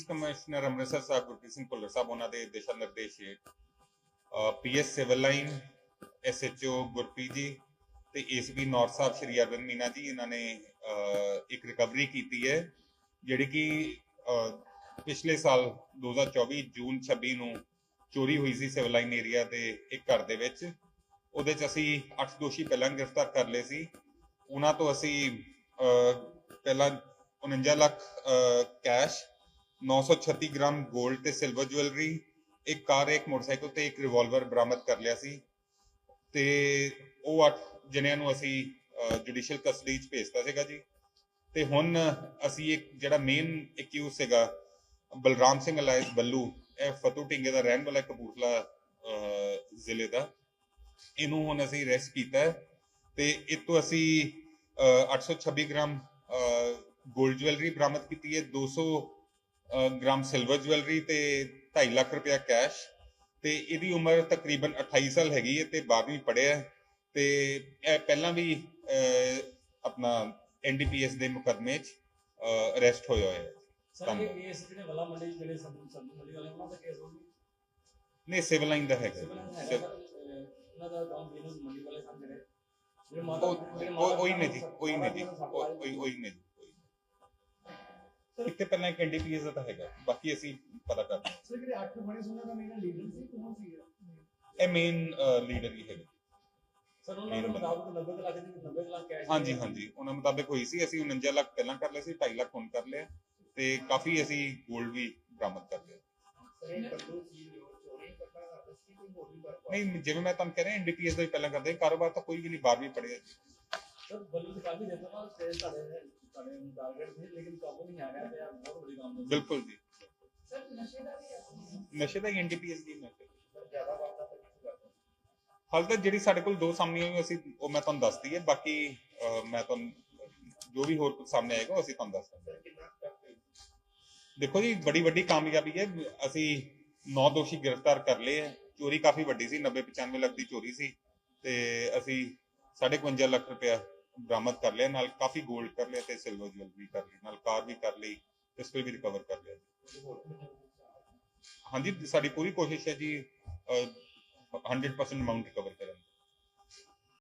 Police commissioner Amritsar sahib Gurpreet Singh Bhullar sahib ਉਹਨਾਂ ਦੇ ਦਿਸ਼ਾ ਨਿਰਦੇਸ਼ ਹੇਠ PS civil line SHO Gurpreet ji ਤੇ ਏਸੀਪੀ ਨਾਰਥ ਸਾਹਿਬ ਸ਼੍ਰੀ ਅਰਵਿੰਦ ਮੀਨਾ ਜੀ ਇਹਨਾਂ ਨੇ ਇੱਕ ਰਿਕਵਰੀ ਕੀਤੀ ਹੈ ਜਿਹੜੀ ਕਿ ਪਿਛਲੇ ਸਾਲ 2024 ਜੂਨ 26 ਨੂੰ ਚੋਰੀ ਹੋਈ ਸੀ ਸਿਵਲ ਲਾਈਨ ਏਰੀਆ ਦੇ ਇੱਕ ਘਰ ਦੇ ਵਿੱਚ ਉਹਦੇ ਚ ਅਸੀਂ 8 ਦੋਸ਼ੀ ਪਹਿਲਾਂ ਗ੍ਰਿਫਤਾਰ ਕਰ ਲਏ ਸੀ ਉਹਨਾਂ ਤੋਂ ਅਸੀਂ ਪਹਿਲਾਂ 49 ਲੱਖ ਕੈਸ਼ 936 ਗ੍ਰਾਮ 골ਡ ਤੇ ਸਿਲਵਰ ਜੁਐਲਰੀ ਇੱਕ ਕਾਰ ਇੱਕ ਮੋਟਰਸਾਈਕਲ ਤੇ ਇੱਕ ਰਿਵਾਲਵਰ ਬਰਾਮਦ ਕਰ ਲਿਆ ਸੀ। ਤੇ ਉਹ ਅੱਠ ਜਣਿਆਂ ਨੂੰ ਅਸੀਂ ਜੁਡੀਸ਼ੀਅਲ ਕਸਟਡੀ ਚ ਭੇਜਤਾ ਸੀਗਾ ਜੀ। ਤੇ ਹੁਣ ਅਸੀਂ ਇੱਕ ਜਿਹੜਾ ਮੇਨ ਐਕਿਊਜ਼ ਸੀਗਾ ਬਲਰਾਮ ਸਿੰਘ ਅਲਾਇਸ ਬੱਲੂ ਇਹ ਫਤੂ ਢਿੰਗੇ ਦਾ ਰਹਿਣ ਵਾਲਾ ਕਪੂਰਥਲਾ ਜ਼ਿਲ੍ਹੇ ਦਾ। ਇਹਨੂੰ ਹੁਣ ਅਸੀਂ ਅਰੈਸਟ ਕੀਤਾ ਤੇ ਇਹ ਤੋਂ ਅਸੀਂ ਅਹ, 826 ਗ੍ਰਾਮ 골ਡ ਜੁਐਲਰੀ ਬਰਾਮਦ ਕੀਤੀ ਹੈ। 200 ਅਹ, ਗ੍ਰਾਮ ਸਿਲਵਰ ਜੁਐਲਰੀ ਤੇ 2.5 ਲੱਖ ਰੁਪਇਆ ਕੈਸ਼ ਤੇ ਇਹਦੀ ਉਮਰ ਤਕਰੀਬਨ 28 ਸਾਲ ਹੈਗੀ ਹੈ ਤੇ 12ਵੀਂ ਪੜ੍ਹਿਆ ਹੈ ਤੇ ਇਹ ਪਹਿਲਾਂ ਵੀ ਆਪਣਾ ਐਨਡੀਪੀਐਸ ਦੇ ਮੁਕਦਮੇ 'ਚ ਅਰੈਸਟ ਹੋਇਆ ਹੋਇਆ ਹੈ। ਸਰ ਧੰਨਵਾਦ। ਇਹ ਕੇਸ ਜਿਹੜੇ ਵਲਾ ਮੰਡੀ ਜਿਹੜੇ ਸਬਜ਼ੀ ਸਬਜ਼ੀ ਮੰਡੀ ਵਾਲੇ ਉਹਨਾਂ ਦਾ ਕੇਸ ਹੋਊਗੀ ਨਹੀਂ ਸਿਵਲ ਲਾਈਨ ਦਾ ਹੈਗਾ। ਉਹਨਾਂ ਦਾ ਬਿਜ਼ਨਸ ਮੰਡੀ ਵਾਲੇ ਉਹ ਉਹ ਉਹੀ ਨੇ ਜੀ ਉਹੀ ਨੇ ਜੀ। ਉਹ- ਉਹੀ ਨੇ ਜੀ। ਇੱਥੇ ਪਹਿਲਾਂ ਇੱਕ ਐਨਡੀਪੀਐਸ ਦਾ ਤਾਂ ਹੈਗਾ। ਬਾਕੀ ਅਸੀਂ ਪਤਾ ਕਰਦੇ ਹਾਂ। ਸਰ ਜਿਹੜੇ ਅੱਠ ਬਣੇ ਸੀ ਉਹਨਾਂ ਦਾ ਮੇਰਾ ਲੀਡਰ ਸੀ ਕੌਣ ਸੀ ਇਹ ਮੇਨ ਲੀਡਰ ਹੀ ਹੈਗੇ। ਸਰ ਉਹਨਾਂ ਦੇ ਮੁਤਾਬਕ 90 ਕੁ ਲੱਖ ਦੀ 90 ਕੁ ਲੱਖ ਕੈਸ਼ ਹਾਂਜੀ ਹਾਂਜੀ। ਉਹਨਾਂ ਮੁਤਾਬਕ ਹੋਈ ਸੀ। ਅਸੀਂ 49 ਲੱਖ ਪਹਿਲਾਂ ਕਰ ਲਏ ਸੀ 2.5 ਲੱਖ ਹੁਣ ਕਰ ਲਿਆ। ਤੇ ਕਾਫੀ ਅਸੀਂ 골ਡ ਵੀ ਬਰਾਮਦ ਕਰ ਲਿਆ। ਵੀ ਨਹੀਂ ਜਿਵੇਂ ਮੈਂ ਤੁਹਾਨੂੰ ਕਹਿ ਰਿਹਾ ਐਨਡੀਪੀਐਸ ਦਾ ਵੀ ਪਹਿਲਾਂ ਕਰਦੇ। ਕਾਰੋਬਾਰ ਤਾਂ ਕੋਈ ਵੀ ਨਹੀਂ 12ਵੀਂ ਪੜ੍ਹਿਆ ਜੀ। ਸਰ ਬੱਲੂ ਕਾਫੀ ਤੋਂ ਤੇ ਤੁਹਾਡੇ ਤੁਹਾਡੇ ਟਾਰਗੇਟ ਸੀ ਲੇਕਿਨ ਕੰਮ ਬਿਲਕੁਲ ਜੀ। ਨਸ਼ੇ ਦਾ ਐਨਡੀਪੀਐਸ ਦੀ ਤਾਂ ਕਰਦਾ ਹਾਲ ਤੱਕ ਜਿਹੜੀ ਸਾਡੇ ਕੋਲ ਦੋ ਸਾਹਮਣੇ ਆਈ ਅਸੀਂ ਉਹ ਮੈਂ ਤੁਹਾਨੂੰ ਦੱਸਦੀ ਹੈ। ਬਾਕੀ ਮੈਂ ਤੁਹਾਨੂੰ ਜੋ ਵੀ ਹੋਰ ਕੁਝ ਸਾਹਮਣੇ ਆਏਗਾ ਅਸੀਂ ਤੁਹਾਨੂੰ ਦੱਸ ਦਾਂਗੇ ਦੇਖੋ ਜੀ ਬੜੀ ਵੱਡੀ ਕਾਮਯਾਬੀ ਹੈ। ਅਸੀਂ 9 ਦੋਸ਼ੀ ਗ੍ਰਿਫਤਾਰ ਕਰ ਲਏ ਹੈ। ਚੋਰੀ ਕਾਫੀ ਵੱਡੀ ਸੀ 90 95 ਲੱਖ ਦੀ ਚੋਰੀ ਸੀ। ਤੇ ਅਸੀਂ 55 ਲੱਖ ਰੁਪਇਆ ਬਰਾਮਦ ਕਰ ਲਿਆ ਨਾਲ ਕਾਫੀ 골ਡ ਕਰ ਲਿਆ ਤੇ ਸਿਲਵਰ ਜੁਐਲਰੀ ਕਰ ਲਈ ਨਾਲ ਕਾਰ ਵੀ ਕਰ ਲਈ ਪਿਸਟਲ ਵੀ ਰਿਕਵਰ ਕਰ ਲਿਆ ਹਾਂਜੀ ਸਾਡੀ ਪੂਰੀ ਕੋਸ਼ਿਸ਼ ਹੈ ਜੀ ਅਹ, 100% ਅਮਾਉਂਟ ਰਿਕਵਰ ਕਰਨ